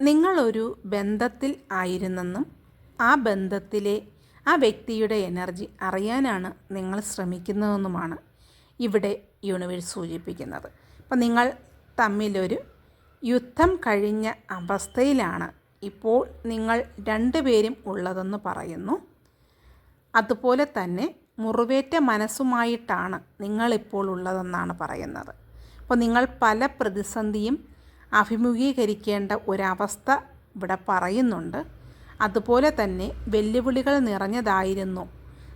നിങ്ങളൊരു ബന്ധത്തിൽ ആയിരുന്നെന്നും ആ ബന്ധത്തിലെ ആ വ്യക്തിയുടെ എനർജി അറിയാനാണ് നിങ്ങൾ ശ്രമിക്കുന്നതെന്നുമാണ് ഇവിടെ യൂണിവേഴ്സ് സൂചിപ്പിക്കുന്നത്. അപ്പം നിങ്ങൾ തമ്മിലൊരു യുദ്ധം കഴിഞ്ഞ അവസ്ഥയിലാണ് ഇപ്പോൾ നിങ്ങൾ രണ്ടുപേരും ഉള്ളതെന്ന് പറയുന്നു. അതുപോലെ തന്നെ മുറിവേറ്റ മനസ്സുമായിട്ടാണ് നിങ്ങളിപ്പോൾ ഉള്ളതെന്നാണ് പറയുന്നത്. അപ്പോൾ നിങ്ങൾ പല പ്രതിസന്ധിയും അഭിമുഖീകരിക്കേണ്ട ഒരവസ്ഥ ഇവിടെ പറയുന്നുണ്ട്. അതുപോലെ തന്നെ വെല്ലുവിളികൾ നിറഞ്ഞതായിരുന്നു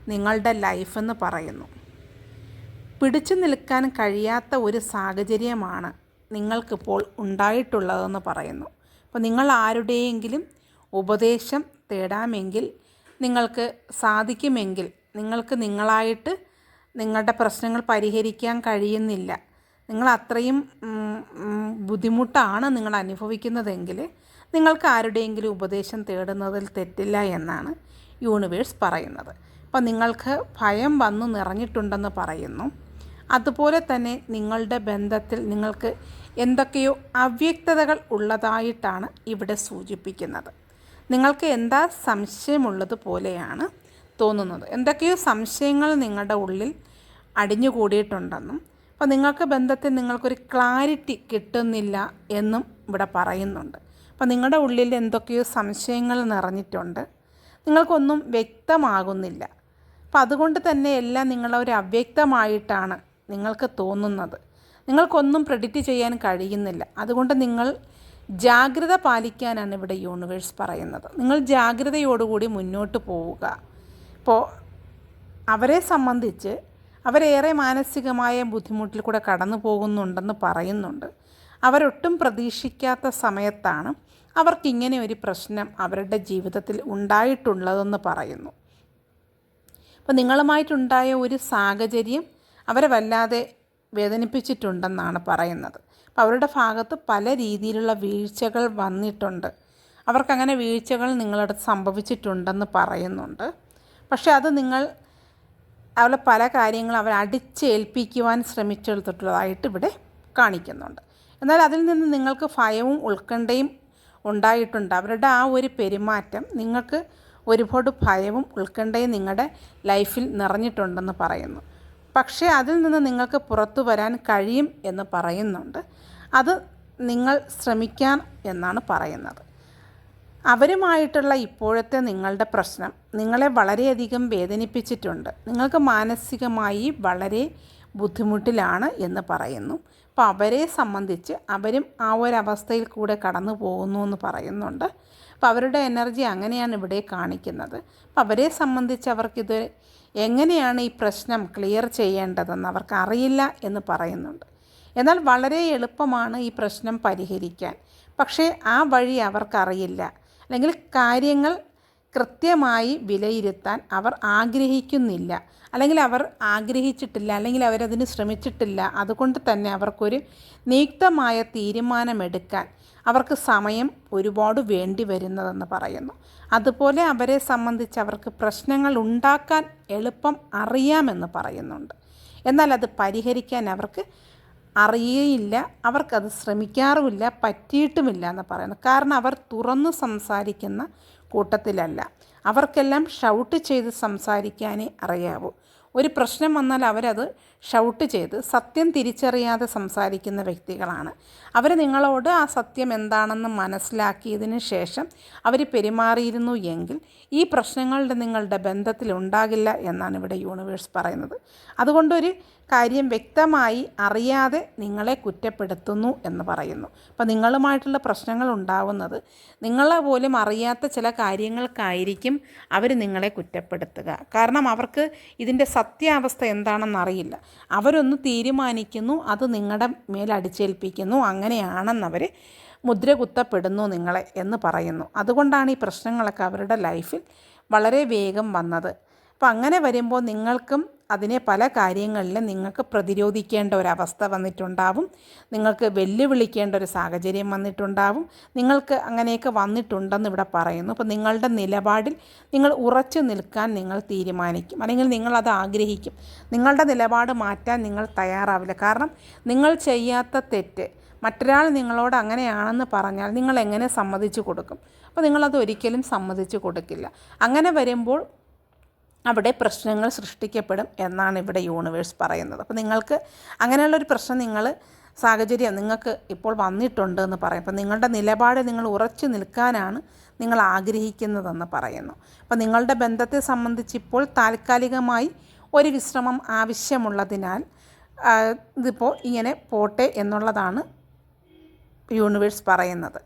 നിങ്ങളുടെ ലൈഫെന്ന് പറയുന്നു. പിടിച്ചു നിൽക്കാൻ കഴിയാത്ത ഒരു സാഹചര്യമാണ് നിങ്ങൾക്കിപ്പോൾ ഉണ്ടായിട്ടുള്ളതെന്ന് പറയുന്നു. അപ്പോൾ നിങ്ങൾ ആരുടെയെങ്കിലും ഉപദേശം തേടാമെങ്കിൽ നിങ്ങൾക്ക് സാധിക്കുമെങ്കിൽ നിങ്ങൾക്ക് നിങ്ങളായിട്ട് നിങ്ങളുടെ പ്രശ്നങ്ങൾ പരിഹരിക്കാൻ കഴിയുന്നില്ല. നിങ്ങൾ അത്രയും ബുദ്ധിമുട്ടാണ് നിങ്ങൾ അനുഭവിക്കുന്നതെങ്കിൽ നിങ്ങൾക്ക് ആരുടെയെങ്കിലും ഉപദേശം തേടുന്നതിൽ തെറ്റില്ല എന്നാണ് യൂണിവേഴ്സ് പറയുന്നത്. അപ്പോൾ നിങ്ങൾക്ക് ഭയം വന്നു നിറഞ്ഞിട്ടുണ്ടെന്ന് പറയുന്നു. അതുപോലെ തന്നെ നിങ്ങളുടെ ബന്ധത്തിൽ നിങ്ങൾക്ക് എന്തൊക്കെയോ അവ്യക്തതകൾ ഉള്ളതായിട്ടാണ് ഇവിടെ സൂചിപ്പിക്കുന്നത്. നിങ്ങൾക്ക് എന്താ സംശയമുള്ളത് പോലെയാണ് തോന്നുന്നത്. എന്തൊക്കെയോ സംശയങ്ങൾ നിങ്ങളുടെ ഉള്ളിൽ അടിഞ്ഞുകൂടിയിട്ടുണ്ടെന്നും അപ്പോൾ നിങ്ങൾക്ക് ബന്ധത്തിൽ നിങ്ങൾക്കൊരു ക്ലാരിറ്റി കിട്ടുന്നില്ല എന്നും ഇവിടെ പറയുന്നുണ്ട്. അപ്പോൾ നിങ്ങളുടെ ഉള്ളിൽ എന്തൊക്കെയോ സംശയങ്ങൾ നിറഞ്ഞിട്ടുണ്ട്. നിങ്ങൾക്കൊന്നും വ്യക്തമാകുന്നില്ല. അപ്പോൾ അതുകൊണ്ട് തന്നെ എല്ലാം നിങ്ങളൊരു അവ്യക്തമായിട്ടാണ് നിങ്ങൾക്ക് തോന്നുന്നത്. നിങ്ങൾക്കൊന്നും പ്രെഡിക്റ്റ് ചെയ്യാൻ കഴിയുന്നില്ല. അതുകൊണ്ട് നിങ്ങൾ ജാഗ്രത പാലിക്കാനാണ് ഇവിടെ യൂണിവേഴ്സ് പറയുന്നത്. നിങ്ങൾ ജാഗ്രതയോടുകൂടി മുന്നോട്ട് പോവുക. ഇപ്പോൾ അവരെ സംബന്ധിച്ച് അവരേറെ മാനസികമായ ബുദ്ധിമുട്ടിൽ കൂടെ കടന്നു പോകുന്നുണ്ടെന്ന് പറയുന്നുണ്ട്. അവരൊട്ടും പ്രതീക്ഷിക്കാത്ത സമയത്താണ് അവർക്കിങ്ങനെ ഒരു പ്രശ്നം അവരുടെ ജീവിതത്തിൽ ഉണ്ടായിട്ടുള്ളതെന്ന് പറയുന്നു. അപ്പോൾ നിങ്ങളുമായിട്ടുണ്ടായ ഒരു സാഹചര്യം അവരെ വല്ലാതെ വേദനിപ്പിച്ചിട്ടുണ്ടെന്നാണ് പറയുന്നത്. അപ്പോൾ അവരുടെ ഭാഗത്ത് പല രീതിയിലുള്ള വീഴ്ചകൾ വന്നിട്ടുണ്ട്. അവർക്കങ്ങനെ വീഴ്ചകൾ നിങ്ങളടുത്ത് സംഭവിച്ചിട്ടുണ്ടെന്ന് പറയുന്നുണ്ട്. പക്ഷേ അത് നിങ്ങൾ അവളെ പല കാര്യങ്ങളും അവർ അടിച്ചേൽപ്പിക്കുവാൻ ശ്രമിച്ചെടുത്തിട്ടുള്ളതായിട്ട് ഇവിടെ കാണിക്കുന്നുണ്ട്. എന്നാൽ അതിൽ നിന്ന് നിങ്ങൾക്ക് ഭയവും ഉത്കണ്ഠയും ഉണ്ടായിട്ടുണ്ട്. അവരുടെ ആ ഒരു പെരുമാറ്റം നിങ്ങൾക്ക് ഒരുപാട് ഭയവും ഉത്കണ്ഠയും നിങ്ങളുടെ ലൈഫിൽ നിറഞ്ഞിട്ടുണ്ടെന്ന് പറയുന്നു. പക്ഷേ അതിൽ നിന്ന് നിങ്ങൾക്ക് പുറത്തു വരാൻ കഴിയും എന്ന് പറയുന്നുണ്ട്. അത് നിങ്ങൾ ശ്രമിക്കാൻ എന്നാണ് പറയുന്നത്. അവരുമായിട്ടുള്ള ഇപ്പോഴത്തെ നിങ്ങളുടെ പ്രശ്നം നിങ്ങളെ വളരെയധികം വേദനിപ്പിച്ചിട്ടുണ്ട്. നിങ്ങൾക്ക് മാനസികമായി വളരെ ബുദ്ധിമുട്ടിലാണ് എന്ന് പറയുന്നു. അപ്പോൾ അവരെ സംബന്ധിച്ച് അവരും ആ ഒരവസ്ഥയിൽ കൂടെ കടന്നു പോകുന്നു എന്ന് പറയുന്നുണ്ട്. അപ്പോൾ അവരുടെ എനർജി അങ്ങനെയാണ് ഇവിടെ കാണിക്കുന്നത്. അപ്പോൾ അവരെ സംബന്ധിച്ച് അവർക്കിത് എങ്ങനെയാണ് ഈ പ്രശ്നം ക്ലിയർ ചെയ്യേണ്ടതെന്ന് അവർക്ക് അറിയില്ല എന്ന് പറയുന്നുണ്ട്. എന്നാൽ വളരെ എളുപ്പമാണ് ഈ പ്രശ്നം പരിഹരിക്കാൻ. പക്ഷേ ആ വഴി അവർക്കറിയില്ല. അല്ലെങ്കിൽ കാര്യങ്ങൾ കൃത്യമായി വിലയിരുത്താൻ അവർ ആഗ്രഹിക്കുന്നില്ല. അല്ലെങ്കിൽ അവർ ആഗ്രഹിച്ചിട്ടില്ല അല്ലെങ്കിൽ അവരതിന് ശ്രമിച്ചിട്ടില്ല. അതുകൊണ്ട് തന്നെ അവർക്കൊരു നിയുക്തമായ തീരുമാനമെടുക്കാൻ അവർക്ക് സമയം ഒരുപാട് വേണ്ടി വരുന്നതെന്ന് പറയുന്നു. അതുപോലെ അവരെ സംബന്ധിച്ച് അവർക്ക് പ്രശ്നങ്ങൾ ഉണ്ടാക്കാൻ എളുപ്പം അറിയാമെന്ന് പറയുന്നുണ്ട്. എന്നാൽ അത് പരിഹരിക്കാൻ അവർക്ക് അറിയേയില്ല അവർക്കത് ശ്രമിക്കാറുമില്ല പറ്റിയിട്ടുമില്ല എന്ന് പറയുന്നത്. കാരണം അവർ തുറന്ന് സംസാരിക്കുന്ന കൂട്ടത്തിലല്ല. അവർക്കെല്ലാം ഷൗട്ട് ചെയ്ത് സംസാരിക്കാനേ അറിയാവൂ. ഒരു പ്രശ്നം വന്നാൽ അവരത് ഷൗട്ട് ചെയ്ത് സത്യം തിരിച്ചറിയാതെ സംസാരിക്കുന്ന വ്യക്തികളാണ്. അവർ നിങ്ങളോട് ആ സത്യം എന്താണെന്ന് മനസ്സിലാക്കിയതിന് ശേഷം അവർ പെരുമാറിയിരുന്നു എങ്കിൽ ഈ പ്രശ്നങ്ങളുടെ നിങ്ങളുടെ ബന്ധത്തിൽ ഉണ്ടാകില്ല എന്നാണ് ഇവിടെ യൂണിവേഴ്സ് പറയുന്നത്. അതുകൊണ്ടൊരു കാര്യം വ്യക്തമായി അറിയാതെ നിങ്ങളെ കുറ്റപ്പെടുത്തുന്നു എന്ന് പറയുന്നു. അപ്പോൾ നിങ്ങളുമായിട്ടുള്ള പ്രശ്നങ്ങൾ ഉണ്ടാവുന്നത് നിങ്ങളെ പോലും അറിയാത്ത ചില കാര്യങ്ങൾക്കായിരിക്കും അവർ നിങ്ങളെ കുറ്റപ്പെടുത്തുക. കാരണം അവർക്ക് ഇതിന്റെ സത്യാവസ്ഥ എന്താണെന്ന് അറിയില്ല. അവരൊന്ന് തീരുമാനിക്കുന്നു അത് നിങ്ങളുടെ മേൽ അടിച്ചേൽപ്പിക്കുന്നു അങ്ങനെയാണെന്നവർ മുദ്ര കുത്തപ്പെടുന്നു നിങ്ങളെ എന്ന് പറയുന്നു. അതുകൊണ്ടാണ് ഈ പ്രശ്നങ്ങളൊക്കെ അവരുടെ ലൈഫിൽ വളരെ വേഗം വന്നത്. അപ്പോൾ അങ്ങനെ വരുമ്പോൾ നിങ്ങൾക്കും അതിനെ പല കാര്യങ്ങളിലും നിങ്ങൾക്ക് പ്രതിരോധിക്കേണ്ട ഒരവസ്ഥ വന്നിട്ടുണ്ടാവും. നിങ്ങൾക്ക് വെല്ലുവിളിക്കേണ്ട ഒരു സാഹചര്യം വന്നിട്ടുണ്ടാവും. നിങ്ങൾക്ക് അങ്ങനെയൊക്കെ വന്നിട്ടുണ്ടെന്ന് ഇവിടെ പറയുന്നു. അപ്പോൾ നിങ്ങളുടെ നിലപാടിൽ നിങ്ങൾ ഉറച്ചു നിൽക്കാൻ നിങ്ങൾ തീരുമാനിക്കും. അല്ലെങ്കിൽ നിങ്ങളത് ആഗ്രഹിക്കും. നിങ്ങളുടെ നിലപാട് മാറ്റാൻ നിങ്ങൾ തയ്യാറാവില്ല. കാരണം നിങ്ങൾ ചെയ്യാത്ത തെറ്റ് മറ്റൊരാൾ നിങ്ങളോട് അങ്ങനെയാണെന്ന് പറഞ്ഞാൽ നിങ്ങൾ എങ്ങനെ സമ്മതിച്ചു കൊടുക്കും? അപ്പോൾ നിങ്ങളത് ഒരിക്കലും സമ്മതിച്ചു കൊടുക്കില്ല. അങ്ങനെ വരുമ്പോൾ അവിടെ പ്രശ്നങ്ങൾ സൃഷ്ടിക്കപ്പെടും എന്നാണ് ഇവിടെ യൂണിവേഴ്സ് പറയുന്നത്. അപ്പോൾ നിങ്ങൾക്ക് അങ്ങനെയുള്ളൊരു പ്രശ്നം നിങ്ങൾ സാഹചര്യം നിങ്ങൾക്ക് ഇപ്പോൾ വന്നിട്ടുണ്ട് എന്ന് പറയും. അപ്പോൾ നിങ്ങളുടെ നിലപാട് നിങ്ങൾ ഉറച്ചു നിൽക്കാനാണ് നിങ്ങൾ ആഗ്രഹിക്കുന്നതെന്ന് പറയുന്നു. അപ്പോൾ നിങ്ങളുടെ ബന്ധത്തെ സംബന്ധിച്ച് ഇപ്പോൾ താൽക്കാലികമായി ഒരു വിശ്രമം ആവശ്യമുള്ളതിനാൽ ഇതിപ്പോൾ ഇങ്ങനെ പോട്ടെ എന്നുള്ളതാണ് യൂണിവേഴ്സ് പറയുന്നത്.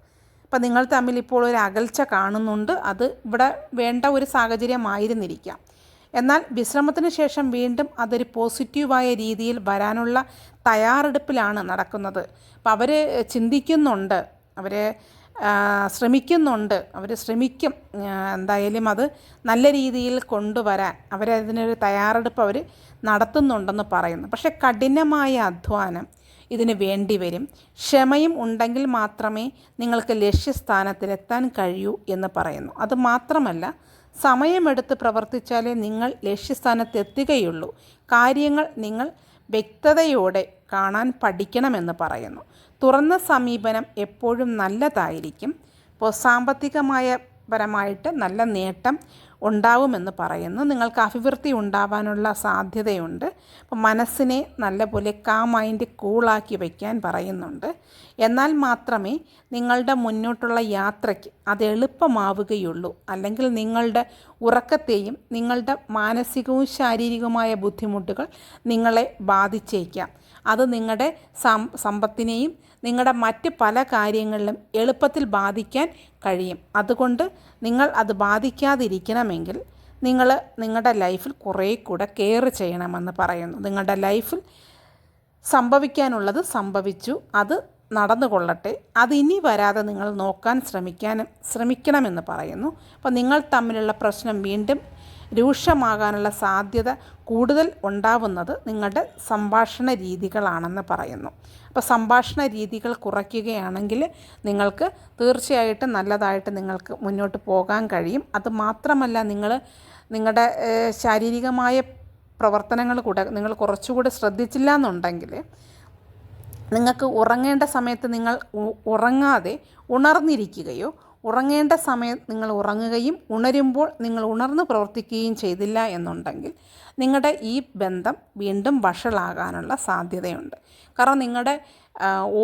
അപ്പോൾ നിങ്ങൾ തമ്മിൽ ഇപ്പോൾ ഒരു അകൽച്ച കാണുന്നുണ്ട്. അത് ഇവിടെ വേണ്ട ഒരു സാഹചര്യമായിരുന്നിരിക്കാം. എന്നാൽ വിശ്രമത്തിന് ശേഷം വീണ്ടും അതൊരു പോസിറ്റീവായ രീതിയിൽ വരാനുള്ള തയ്യാറെടുപ്പിലാണ് നടക്കുന്നത്. അപ്പോൾ അവർ ചിന്തിക്കുന്നുണ്ട്. അവർ ശ്രമിക്കുന്നുണ്ട്. അവർ ശ്രമിക്കും. എന്തായാലും അത് നല്ല രീതിയിൽ കൊണ്ടുവരാൻ. അവരതിനൊരു തയ്യാറെടുപ്പ് അവർ നടത്തുന്നുണ്ടെന്ന് പറയുന്നു. പക്ഷേ കഠിനമായ അധ്വാനം ഇതിന് വേണ്ടി വരും. ക്ഷമയും ഉണ്ടെങ്കിൽ മാത്രമേ നിങ്ങൾക്ക് ലക്ഷ്യസ്ഥാനത്തിലെത്താൻ കഴിയൂ എന്ന് പറയുന്നു. അത് മാത്രമല്ല സമയമെടുത്ത് പ്രവർത്തിച്ചാലേ നിങ്ങൾ ലക്ഷ്യസ്ഥാനത്തെത്തുകയുള്ളൂ. കാര്യങ്ങൾ നിങ്ങൾ വ്യക്തതയോടെ കാണാൻ പഠിക്കണമെന്ന് പറയുന്നു. തുറന്ന സമീപനം എപ്പോഴും നല്ലതായിരിക്കും. ഇപ്പോൾ സാമ്പത്തികമായ പരമായിട്ട് നല്ല നേട്ടം ഉണ്ടാവുമെന്ന് പറയുന്നു. നിങ്ങൾക്ക് അഭിവൃദ്ധി ഉണ്ടാവാനുള്ള സാധ്യതയുണ്ട്. അപ്പം മനസ്സിനെ നല്ലപോലെ കാ മൈൻഡ് കൂളാക്കി വയ്ക്കാൻ പറയുന്നുണ്ട്. എന്നാൽ മാത്രമേ നിങ്ങളുടെ മുന്നോട്ടുള്ള യാത്രയ്ക്ക് അത് എളുപ്പമാവുകയുള്ളൂ. അല്ലെങ്കിൽ നിങ്ങളുടെ ഉറക്കത്തെയും നിങ്ങളുടെ മാനസികവും ശാരീരികവുമായ ബുദ്ധിമുട്ടുകൾ നിങ്ങളെ ബാധിച്ചേക്കാം. അത് നിങ്ങളുടെ സമ്പത്തിനെയും നിങ്ങളുടെ മറ്റ് പല കാര്യങ്ങളിലും എളുപ്പത്തിൽ ബാധിക്കാൻ കഴിയും. അതുകൊണ്ട് നിങ്ങൾ അത് ബാധിക്കാതിരിക്കണമെങ്കിൽ നിങ്ങൾ നിങ്ങളുടെ ലൈഫിൽ കുറേ കൂടെ കെയർ ചെയ്യണമെന്ന് പറയുന്നു. നിങ്ങളുടെ ലൈഫിൽ സംഭവിക്കാനുള്ളത് സംഭവിച്ചു. അത് നടന്നുകൊള്ളട്ടെ. അതിനി വരാതെ നിങ്ങൾ നോക്കാൻ ശ്രമിക്കാനും ശ്രമിക്കണമെന്ന് പറയുന്നു. അപ്പോൾ നിങ്ങൾ തമ്മിലുള്ള പ്രശ്നം വീണ്ടും രൂക്ഷമാകാനുള്ള സാധ്യത കൂടുതൽ ഉണ്ടാവുന്നത് നിങ്ങളുടെ സംഭാഷണ രീതികളാണെന്ന് പറയുന്നു. അപ്പോൾ സംഭാഷണ രീതികൾ കുറയ്ക്കുകയാണെങ്കിൽ നിങ്ങൾക്ക് തീർച്ചയായിട്ടും നല്ലതായിട്ട് നിങ്ങൾക്ക് മുന്നോട്ട് പോകാൻ കഴിയും. അത് മാത്രമല്ല നിങ്ങൾ നിങ്ങളുടെ ശാരീരികമായ പ്രവർത്തനങ്ങൾ കൂടെ നിങ്ങൾ കുറച്ചുകൂടി ശ്രദ്ധിച്ചില്ല എന്നുണ്ടെങ്കിൽ നിങ്ങൾക്ക് ഉറങ്ങേണ്ട സമയത്ത് നിങ്ങൾ ഉറങ്ങാതെ ഉണർന്നിരിക്കുകയോ ഉറങ്ങേണ്ട സമയം നിങ്ങൾ ഉറങ്ങുകയും ഉണരുമ്പോൾ നിങ്ങൾ ഉണർന്ന് പ്രവർത്തിക്കുകയും ചെയ്തില്ല എന്നുണ്ടെങ്കിൽ നിങ്ങളുടെ ഈ ബന്ധം വീണ്ടും വഷളാകാനുള്ള സാധ്യതയുണ്ട്. കാരണം നിങ്ങളുടെ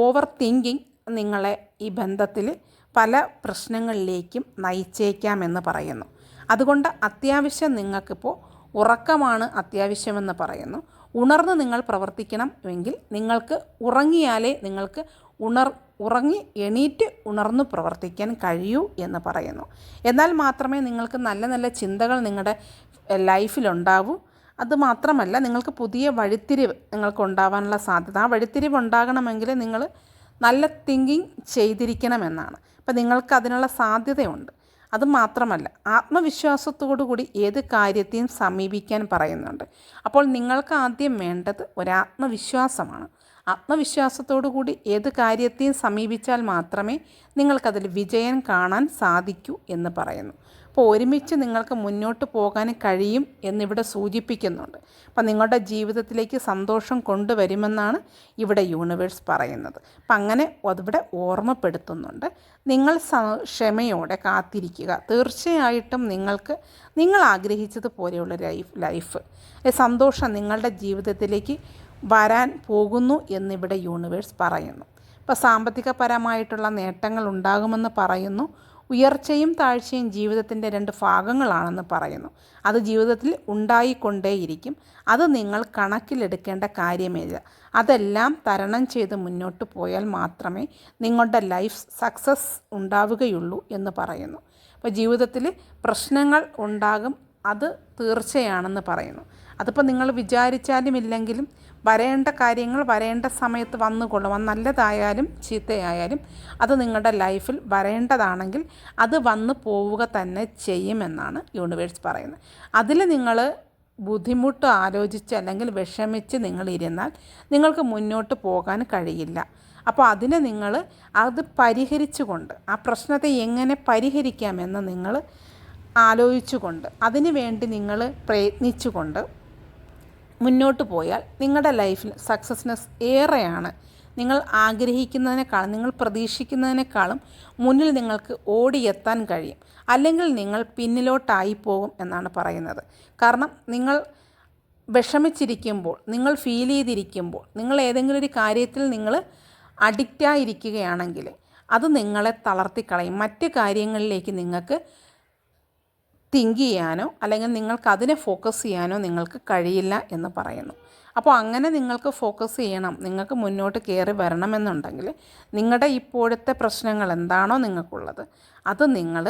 ഓവർ തിങ്കിങ് നിങ്ങളെ ഈ ബന്ധത്തിൽ പല പ്രശ്നങ്ങളിലേക്കും നയിച്ചേക്കാമെന്ന് പറയുന്നു. അതുകൊണ്ട് അത്യാവശ്യം നിങ്ങൾക്കിപ്പോൾ ഉറക്കമാണ് അത്യാവശ്യമെന്ന് പറയുന്നു. ഉണർന്ന് നിങ്ങൾ പ്രവർത്തിക്കണം എങ്കിൽ നിങ്ങൾക്ക് ഉറങ്ങിയാലേ നിങ്ങൾക്ക് ഉണർ ഉറങ്ങി എണീറ്റ് ഉണർന്നു പ്രവർത്തിക്കാൻ കഴിയൂ എന്ന് പറയുന്നു. എന്നാൽ മാത്രമേ നിങ്ങൾക്ക് നല്ല നല്ല ചിന്തകൾ നിങ്ങളുടെ ലൈഫിലുണ്ടാവൂ. അത് മാത്രമല്ല നിങ്ങൾക്ക് പുതിയ വഴിത്തിരിവ് നിങ്ങൾക്ക് ഉണ്ടാവാനുള്ള സാധ്യത. ആ വഴിത്തിരിവ് ഉണ്ടാകണമെങ്കിൽ നിങ്ങൾ നല്ല തിങ്കിങ് ചെയ്തിരിക്കണമെന്നാണ്. അപ്പം നിങ്ങൾക്ക് അതിനുള്ള സാധ്യതയുണ്ട്. അത് മാത്രമല്ല ആത്മവിശ്വാസത്തോടു കൂടി ഏത് കാര്യത്തെയും സമീപിക്കാൻ പറയുന്നുണ്ട്. അപ്പോൾ നിങ്ങൾക്ക് ആദ്യം വേണ്ടത് ഒരാത്മവിശ്വാസമാണ്. ആത്മവിശ്വാസത്തോടു കൂടി ഏത് കാര്യത്തെയും സമീപിച്ചാൽ മാത്രമേ നിങ്ങൾക്കതിൽ വിജയം കാണാൻ സാധിക്കൂ എന്ന് പറയുന്നു. അപ്പോൾ ഒരുമിച്ച് നിങ്ങൾക്ക് മുന്നോട്ട് പോകാൻ കഴിയും എന്നിവിടെ സൂചിപ്പിക്കുന്നുണ്ട്. അപ്പം നിങ്ങളുടെ ജീവിതത്തിലേക്ക് സന്തോഷം കൊണ്ടുവരുമെന്നാണ് ഇവിടെ യൂണിവേഴ്സ് പറയുന്നത്. അപ്പം അങ്ങനെ അതിവിടെ ഓർമ്മപ്പെടുത്തുന്നുണ്ട്. നിങ്ങൾ ക്ഷമയോടെ കാത്തിരിക്കുക. തീർച്ചയായിട്ടും നിങ്ങൾക്ക് നിങ്ങൾ ആഗ്രഹിച്ചതുപോലെയുള്ള ലൈഫ് ലൈഫ്. സന്തോഷം നിങ്ങളുടെ ജീവിതത്തിലേക്ക് വരാൻ പോകുന്നു എന്നിവിടെ യൂണിവേഴ്സ് പറയുന്നു. ഇപ്പോൾ സാമ്പത്തികപരമായിട്ടുള്ള നേട്ടങ്ങൾ ഉണ്ടാകുമെന്ന് പറയുന്നു. ഉയർച്ചയും താഴ്ചയും ജീവിതത്തിന്റെ രണ്ട് ഭാഗങ്ങളാണെന്ന് പറയുന്നു. അത് ജീവിതത്തിൽ ഉണ്ടായിക്കൊണ്ടേയിരിക്കും. അത് നിങ്ങൾ കണക്കിലെടുക്കേണ്ട കാര്യമില്ല അതെല്ലാം തരണം ചെയ്ത് മുന്നോട്ട് പോയാൽ മാത്രമേ നിങ്ങളുടെ ലൈഫ് സക്സസ് ഉണ്ടാവുകയുള്ളൂ എന്ന് പറയുന്നു. അപ്പോൾ ജീവിതത്തിൽ പ്രശ്നങ്ങൾ ഉണ്ടാകും. അത് തീർച്ചയാണെന്ന് പറയുന്നു. അതിപ്പോൾ നിങ്ങൾ വിചാരിച്ചാലും ഇല്ലെങ്കിലും വരേണ്ട കാര്യങ്ങൾ വരേണ്ട സമയത്ത് വന്നുകൊള്ളും അത് നല്ലതായാലും ചീത്തയായാലും അത് നിങ്ങളുടെ ലൈഫിൽ വരേണ്ടതാണെങ്കിൽ അത് വന്നു പോവുക തന്നെ ചെയ്യുമെന്നാണ് യൂണിവേഴ്സ് പറയുന്നത്. അതിൽ നിങ്ങൾ ബുദ്ധിമുട്ട് ആലോചിച്ച് അല്ലെങ്കിൽ വിഷമിച്ച് നിങ്ങളിരുന്നാൽ നിങ്ങൾക്ക് മുന്നോട്ട് പോകാൻ കഴിയില്ല. അപ്പോൾ അതിനെ നിങ്ങൾ അത് പരിഹരിച്ചുകൊണ്ട് ആ പ്രശ്നത്തെ എങ്ങനെ പരിഹരിക്കാമെന്ന് നിങ്ങൾ ആലോചിച്ചുകൊണ്ട് അതിനു വേണ്ടി നിങ്ങൾ പ്രയത്നിച്ചുകൊണ്ട് മുന്നോട്ട് പോയാൽ നിങ്ങളുടെ ലൈഫിൽ സക്സസ്നെസ് ഏറെയാണ്. നിങ്ങൾ ആഗ്രഹിക്കുന്നതിനേക്കാളും നിങ്ങൾ പ്രതീക്ഷിക്കുന്നതിനേക്കാളും മുന്നിൽ നിങ്ങൾക്ക് ഓടിയെത്താൻ കഴിയും. അല്ലെങ്കിൽ നിങ്ങൾ പിന്നിലോട്ടായി പോകും എന്നാണ് പറയുന്നത്. കാരണം നിങ്ങൾ വിഷമിച്ചിരിക്കുമ്പോൾ നിങ്ങൾ ഫീൽ ചെയ്തിരിക്കുമ്പോൾ നിങ്ങൾ ഏതെങ്കിലും ഒരു കാര്യത്തിൽ നിങ്ങൾ അഡിക്റ്റായിരിക്കുകയാണെങ്കിൽ അത് നിങ്ങളെ തളർത്തിക്കളയും. മറ്റ് കാര്യങ്ങളിലേക്ക് നിങ്ങൾക്ക് തിങ്ക് ചെയ്യാനോ അല്ലെങ്കിൽ നിങ്ങൾക്ക് അതിനെ ഫോക്കസ് ചെയ്യാനോ നിങ്ങൾക്ക് കഴിയില്ല എന്ന് പറയുന്നു. അപ്പോൾ അങ്ങനെ നിങ്ങൾക്ക് ഫോക്കസ് ചെയ്യണം നിങ്ങൾക്ക് മുന്നോട്ട് കയറി വരണമെന്നുണ്ടെങ്കിൽ നിങ്ങളുടെ ഇപ്പോഴത്തെ പ്രശ്നങ്ങൾ എന്താണോ നിങ്ങൾക്കുള്ളത് അത് നിങ്ങൾ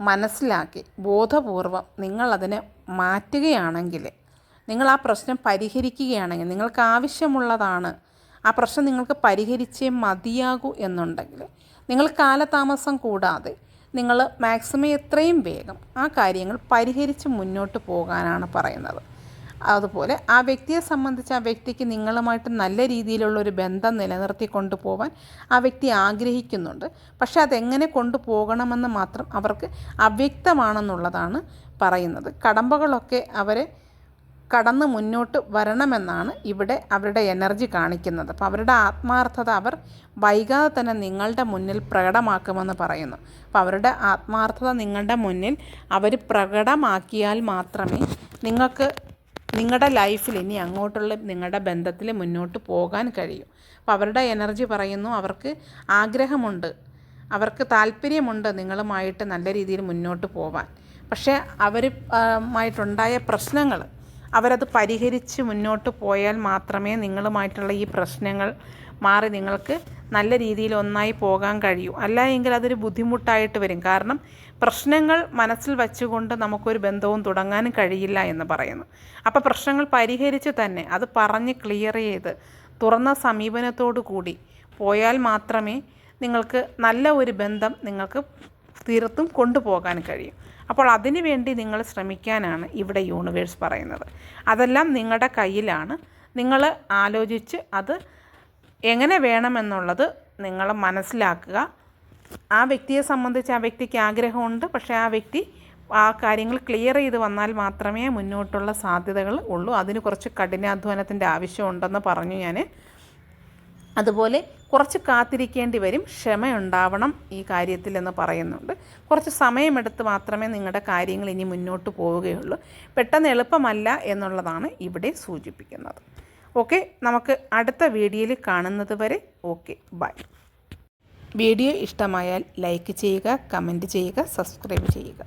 മനസ്സിലാക്കി ബോധപൂർവം നിങ്ങളതിനെ മാറ്റുകയാണെങ്കിൽ നിങ്ങൾ ആ പ്രശ്നം പരിഹരിക്കുകയാണെങ്കിൽ നിങ്ങൾക്ക് ആവശ്യമുള്ളതാണ് ആ പ്രശ്നം നിങ്ങൾക്ക് പരിഹരിച്ചേ മതിയാകൂ എന്നുണ്ടെങ്കിൽ നിങ്ങൾ കാലതാമസം കൂടാതെ നിങ്ങൾ മാക്സിമം എത്രയും വേഗം ആ കാര്യങ്ങൾ പരിഹരിച്ച് മുന്നോട്ട് പോകാനാണ് പറയുന്നത്. അതുപോലെ ആ വ്യക്തിയെ സംബന്ധിച്ച് ആ വ്യക്തിക്ക് നിങ്ങളുമായിട്ട് നല്ല രീതിയിലുള്ള ഒരു ബന്ധം നിലനിർത്തി കൊണ്ടുപോകാൻ ആ വ്യക്തി ആഗ്രഹിക്കുന്നുണ്ട്. പക്ഷെ അതെങ്ങനെ കൊണ്ടുപോകണമെന്ന് മാത്രം അവർക്ക് അവ്യക്തമാണെന്നുള്ളതാണ് പറയുന്നത്. കടമ്പകളൊക്കെ അവരെ കടന്ന് മുന്നോട്ട് വരണമെന്നാണ് ഇവിടെ അവരുടെ എനർജി കാണിക്കുന്നത്. അപ്പോൾ അവരുടെ ആത്മാർത്ഥത അവർ വൈകാതെ തന്നെ നിങ്ങളുടെ മുന്നിൽ പ്രകടമാക്കുമെന്ന് പറയുന്നു. അപ്പോൾ അവരുടെ ആത്മാർത്ഥത നിങ്ങളുടെ മുന്നിൽ അവർ പ്രകടമാക്കിയാൽ മാത്രമേ നിങ്ങൾക്ക് നിങ്ങളുടെ ലൈഫിൽ ഇനി അങ്ങോട്ടുള്ള നിങ്ങളുടെ ബന്ധത്തിൽ മുന്നോട്ട് പോകാൻ കഴിയും. അപ്പോൾ അവരുടെ എനർജി പറയുന്നു അവർക്ക് ആഗ്രഹമുണ്ട് അവർക്ക് താല്പര്യമുണ്ട് നിങ്ങളുമായിട്ട് നല്ല രീതിയിൽ മുന്നോട്ട് പോകാൻ പക്ഷേ അവരുമായിട്ടുണ്ടായ പ്രശ്നങ്ങൾ അവരത് പരിഹരിച്ച് മുന്നോട്ട് പോയാൽ മാത്രമേ നിങ്ങളുമായിട്ടുള്ള ഈ പ്രശ്നങ്ങൾ മാറി നിങ്ങൾക്ക് നല്ല രീതിയിൽ ഒന്നായി പോകാൻ കഴിയൂ. അല്ല എങ്കിൽ അതൊരു ബുദ്ധിമുട്ടായിട്ട് വരും. കാരണം പ്രശ്നങ്ങൾ മനസ്സിൽ വച്ചുകൊണ്ട് നമുക്കൊരു ബന്ധവും തുടങ്ങാനും കഴിയില്ല എന്ന് പറയുന്നു. അപ്പോൾ പ്രശ്നങ്ങൾ പരിഹരിച്ച് തന്നെ അത് പറഞ്ഞ് ക്ലിയർ ചെയ്ത് തുറന്ന സമീപനത്തോടു കൂടി പോയാൽ മാത്രമേ നിങ്ങൾക്ക് നല്ല ഒരു ബന്ധം നിങ്ങൾക്ക് തീർത്തും കൊണ്ടുപോകാൻ കഴിയും. അപ്പോൾ അതിനു വേണ്ടി നിങ്ങൾ ശ്രമിക്കാനാണ് ഇവിടെ യൂണിവേഴ്സ് പറയുന്നത്. അതെല്ലാം നിങ്ങളുടെ കയ്യിലാണ്. നിങ്ങൾ ആലോചിച്ച് അത് എങ്ങനെ വേണമെന്നുള്ളത് നിങ്ങൾ മനസ്സിലാക്കുക. ആ വ്യക്തിയെ സംബന്ധിച്ച് ആ വ്യക്തിക്ക് ആഗ്രഹമുണ്ട്. പക്ഷേ ആ വ്യക്തി ആ കാര്യങ്ങൾ ക്ലിയർ ചെയ്ത് വന്നാൽ മാത്രമേ മുന്നോട്ടുള്ള സാധ്യതകൾ ഉള്ളൂ. അതിന് കുറച്ച് കഠിനാധ്വാനത്തിന്റെ ആവശ്യമുണ്ടെന്ന് പറഞ്ഞു ഞാൻ അതുപോലെ കുറച്ച് കാത്തിരിക്കേണ്ടി വരും. ക്ഷമയുണ്ടാവണം ഈ കാര്യത്തിൽ എന്ന് പറയുന്നുണ്ട്. കുറച്ച് സമയമെടുത്ത് മാത്രമേ നിങ്ങളുടെ കാര്യങ്ങൾ ഇനി മുന്നോട്ട് പോവുകയുള്ളൂ. പെട്ടെന്ന് എളുപ്പമല്ല എന്നുള്ളതാണ് ഇവിടെ സൂചിപ്പിക്കുന്നത്. ഓക്കെ നമുക്ക് അടുത്ത വീഡിയോയിൽ കാണുന്നത് വരെ ഓക്കെ ബൈ. വീഡിയോ ഇഷ്ടമായാൽ ലൈക്ക് ചെയ്യുക കമന്റ് ചെയ്യുക സബ്സ്ക്രൈബ് ചെയ്യുക.